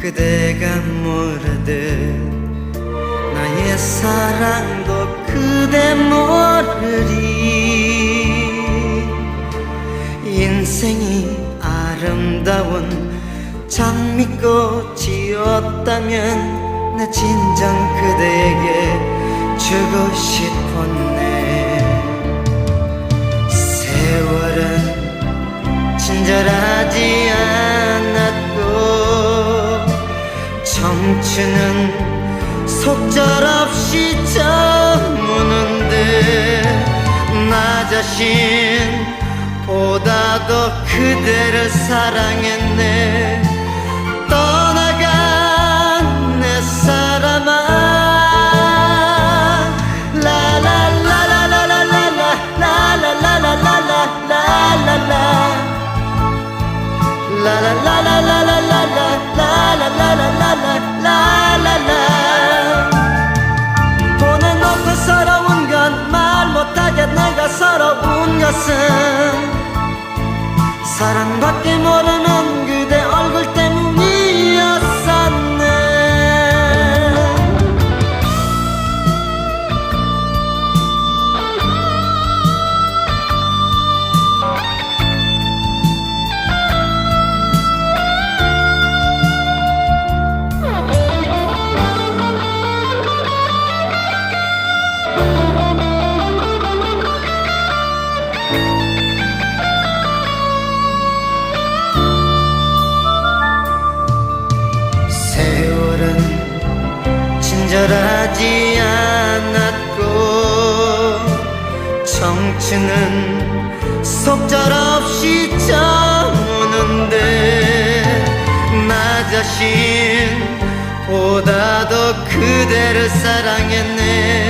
그대가 모르듯 나의 사랑도 그대 모르리. 인생이 아름다운 장미꽃이었다면 내 진정 그대에게 주고 싶었네. 세월은 친절하지 청춘은 속절없이 저무는데 나 자신보다도 그대를 사랑했네 떠나간 내 사람아 라라라라라 것은 사랑밖에 모르는 그대 얼굴 때문이 친절하지 않았고 청춘은 속절없이 저무는데 나 자신보다도 그대를 사랑했네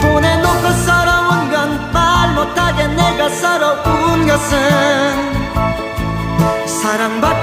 보내놓고 서러운 건 말 못하게 내가 서러운 것은 사랑받